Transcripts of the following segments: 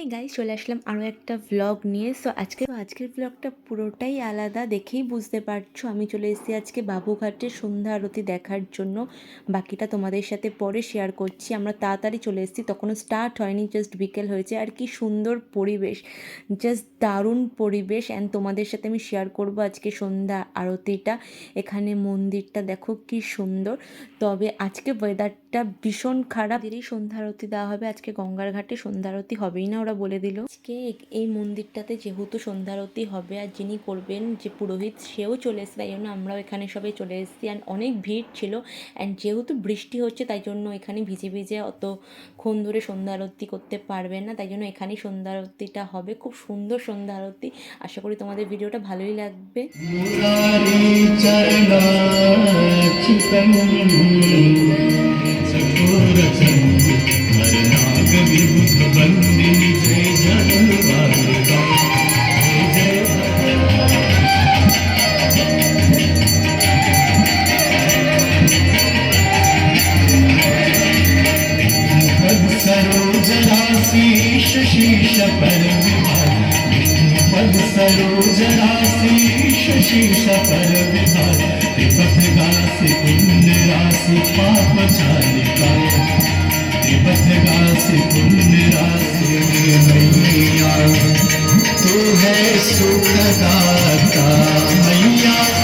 এই গাইস চলে আসলাম আরও একটা ভ্লগ নিয়ে। সো আজকে আজকের ভ্লগটা পুরোটাই আলাদা দেখেই বুঝতে পারছ। আমি চলে এসেছি আজকে বাবুঘাটের সন্ধ্যা আরতি দেখার জন্য। বাকিটা তোমাদের সাথে পরে শেয়ার করছি। আমরা তাড়াতাড়ি চলে এসেছি, তখনও স্টার্ট হয়নি জাস্ট বিকেল হয়েছে। আর কি সুন্দর পরিবেশ জাস্ট দারুণ পরিবেশ। অ্যান্ড তোমাদের সাথে আমি শেয়ার করব আজকে সন্ধ্যা আরতিটা। এখানে মন্দিরটা দেখো কি সুন্দর। তবে আজকে ওয়েদারটা ভীষণ খারাপ। সন্ধ্যা আরতি দেওয়া হবে, আজকে গঙ্গার ঘাটে সন্ধ্যা আরতি হবেই না। ওরা বলে দিল। আজকে এই মন্দিরটাতে যেহেতু সন্ধ্যারতি হবে আর যিনি করবেন যে পুরোহিত, সেও চলে এসছে। তাই জন্য আমরাও এখানে সবাই চলে এসেছি। অ্যান্ড অনেক ভিড় ছিল। অ্যান্ড যেহেতু বৃষ্টি হচ্ছে, তাই জন্য এখানে ভিজে ভিজে অতক্ষণ ধরে সন্ধ্যারতি করতে পারবেন না। তাই জন্য এখানেই সন্ধ্যারতিটা হবে। খুব সুন্দর সন্ধ্যারতি। আশা করি তোমাদের ভিডিওটা ভালোই লাগবে। Thank you. सरोजराशीष शीश पर विभाग पद सरोजराशीष शीश पर विभाग त्रिपथ गासी पुण्य राशि पाप चालिका तू है सुखदाता मैया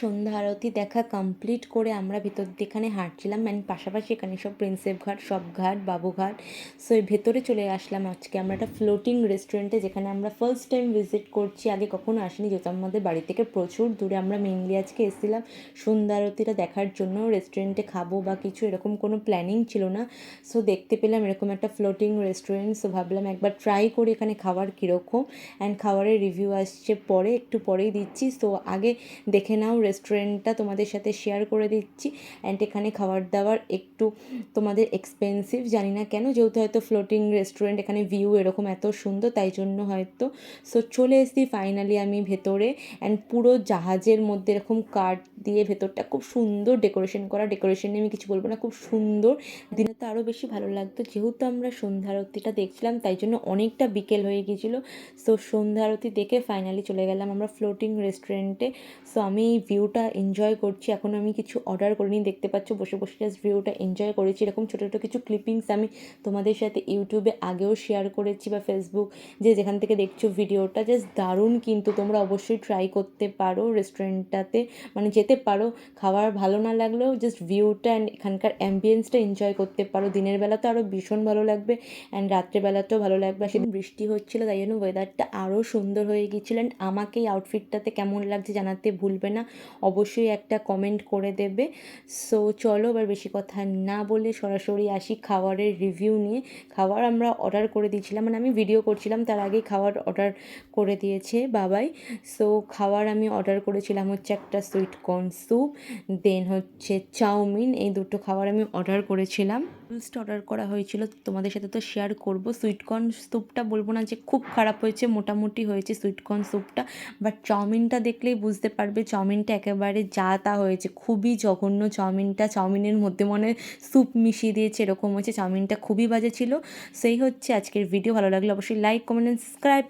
সন্ধ্যা আরতি দেখা কমপ্লিট করে আমরা ভিতর এখানে হাঁটছিলাম। অ্যান্ড পাশাপাশি এখানে সব প্রিন্সেপ ঘাট, সব ঘাট বাবুঘাট সো এই ভেতরে চলে আসলাম আজকে। আমরা একটা ফ্লোটিং রেস্টুরেন্টে যেখানে আমরা ফার্স্ট টাইম ভিজিট করছি। আগে কখনো আসিনি, যেহেতু আমাদের বাড়ি থেকে প্রচুর দূরে। আমরা মেনলি আজকে এসেছিলাম সন্ধ্যা আরতিটা দেখার জন্য। রেস্টুরেন্টে খাব বা কিছু এরকম কোনো প্ল্যানিং ছিল না। সো দেখতে পেলাম এরকম একটা ফ্লোটিং রেস্টুরেন্ট সো ভাবলাম একবার ট্রাই করি এখানে খাবার কীরকম। অ্যান্ড খাবারের রিভিউ আসছে পরে, একটু পরেই দিচ্ছি। সো আগে দেখে নাও রেস্টুরেন্টটা তোমাদের সাথে শেয়ার করে দিচ্ছি অ্যান্ড এখানে খাবার দাবার একটু তোমাদের এক্সপেন্সিভ জানি না কেন, যেহেতু হয়তো ফ্লোটিং রেস্টুরেন্ট এখানে ভিউ এরকম এত সুন্দর, তাই জন্য হয়তো। সো চলে এসেছি ফাইনালি আমি ভেতরে অ্যান্ড পুরো জাহাজের মধ্যে এরকম কাঠ দিয়ে ভেতরটা খুব সুন্দর ডেকোরেশন করা। ডেকোরেশন নিয়ে আমি কিছু বলব না, খুব সুন্দর। দিনে তো আরও বেশি ভালো লাগতো, যেহেতু আমরা সন্ধ্যা আরতিটা দেখছিলাম, তাই জন্য অনেকটা বিকেল হয়ে গিয়েছিল। সো সন্ধ্যা আরতি দেখে ফাইনালি চলে গেলাম আমরা ফ্লোটিং রেস্টুরেন্টে সো আমি এই ভিউটা এনজয় করছি। এখন আমি কিছু অর্ডার করিনি, দেখতে পাচ্ছ বসে বসে জাস্ট ভিউটা এনজয় করেছি। এরকম ছোটো ছোটো কিছু ক্লিপিংস আমি তোমাদের সাথে ইউটিউবে আগেও শেয়ার করেছি বা ফেসবুক যে যেখান থেকে দেখছ ভিডিওটা জাস্ট দারুণ কিন্তু তোমরা অবশ্যই ট্রাই করতে পারো রেস্টুরেন্টটাতে মানে যেতে পারো, খাবার ভালো না লাগলেও জাস্ট ভিউটা অ্যান্ড এখানকার অ্যাম্বিয়েন্সটা এনজয় করতে পারো। দিনের বেলা তো আরও ভীষণ ভালো লাগবে অ্যান্ড রাত্রেবেলাতেও ভালো লাগবে। সেদিন বৃষ্টি হচ্ছিল, তাই জন্য ওয়েদারটা আরও সুন্দর হয়ে গিয়েছিল। অ্যান্ড আমাকে এই আউটফিটটাতে কেমন লাগছে জানাতে ভুলবে না। অবশ্যই একটা কমেন্ট করে দেবে। সো চলো এবার বেশি কথা না বলে সরাসরি আসি খাবারের রিভিউ নিয়ে। খাবার আমরা অর্ডার করে দিয়েছিলাম মানে আমি ভিডিও করছিলাম, তার আগেই খাবার অর্ডার করে দিয়েছে বাবাই। সো খাবার আমি অর্ডার করেছিলাম হচ্ছে একটা সুইট কর্ন স্যুপ দেন হচ্ছে চাউমিন, এই দুটো খাবার আমি অর্ডার করেছিলাম। নুডলসটা অর্ডার করা হয়েছিল, তোমাদের সাথে তো শেয়ার করব। সুইটকর্ন স্যুপটা বলব না যে খুব খারাপ হয়েছে, মোটামুটি হয়েছে সুইটকর্ন স্যুপটা বাট চাউমিনটা দেখলেই বুঝতে পারবে, চাউমিনটা একেবারে যা তা হয়েছে। খুবই জঘন্য চাউমিনটা। চাউমিনের মধ্যে মনে স্যুপ মিশিয়ে দিয়েছে, এরকম হয়েছে। চাউমিনটা খুবই বাজে ছিল। সেই হচ্ছে আজকের ভিডিও ভালো লাগলে অবশ্যই লাইক কমেন্ট সাবস্ক্রাইব